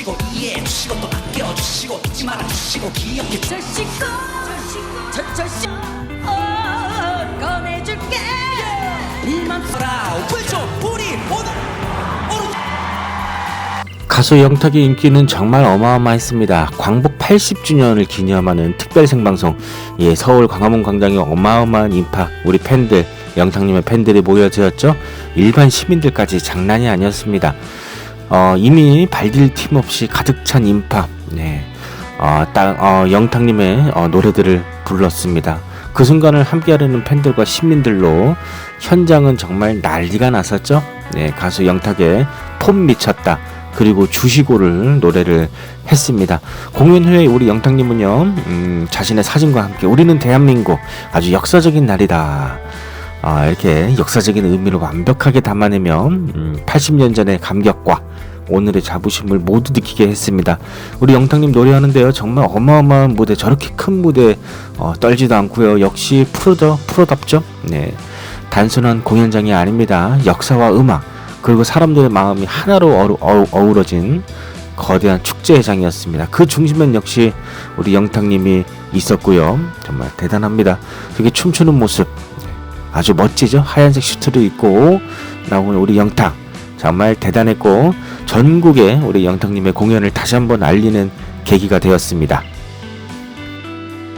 주시고 이해해 주시고 또 아껴 주시고 잊지 말아 주시고 기억해 주 절시고 절 절시 어 꺼내줄게 일만 라 왼쪽 우리 모두 가수 영탁의 인기는 정말 어마어마했습니다. 광복 80주년을 기념하는 특별 생방송, 예, 서울 광화문 광장에 어마어마한 인파, 우리 팬들, 영탁님의 팬들이 모여들었죠. 일반 시민들까지 장난이 아니었습니다. 어, 이미 발딜 틈 없이 가득 찬 인파, 네, 어, 따, 어, 영탁님의 어, 노래들을 불렀습니다. 그 순간을 함께하려는 팬들과 시민들로 현장은 정말 난리가 났었죠. 네, 가수 영탁의 폼 미쳤다. 그리고 주시고를 노래를 했습니다. 공연 후에 우리 영탁님은요, 음, 자신의 사진과 함께 우리는 대한민국 아주 역사적인 날이다. 아, 이렇게 역사적인 의미를 완벽하게 담아내며 음, 80년 전의 감격과 오늘의 자부심을 모두 느끼게 했습니다. 우리 영탁님 노래하는데요, 정말 어마어마한 무대, 저렇게 큰 무대 어, 떨지도 않고요. 역시 프로죠, 프로답죠. 네, 단순한 공연장이 아닙니다. 역사와 음악 그리고 사람들의 마음이 하나로 어루, 어우, 어우러진 거대한 축제회장이었습니다. 그 중심엔 역시 우리 영탁님이 있었고요. 정말 대단합니다. 되게 춤추는 모습 아주 멋지죠. 하얀색 슈트를 입고 나오는 우리 영탁 정말 대단했고 전국에 우리 영탁님의 공연을 다시 한번 알리는 계기가 되었습니다.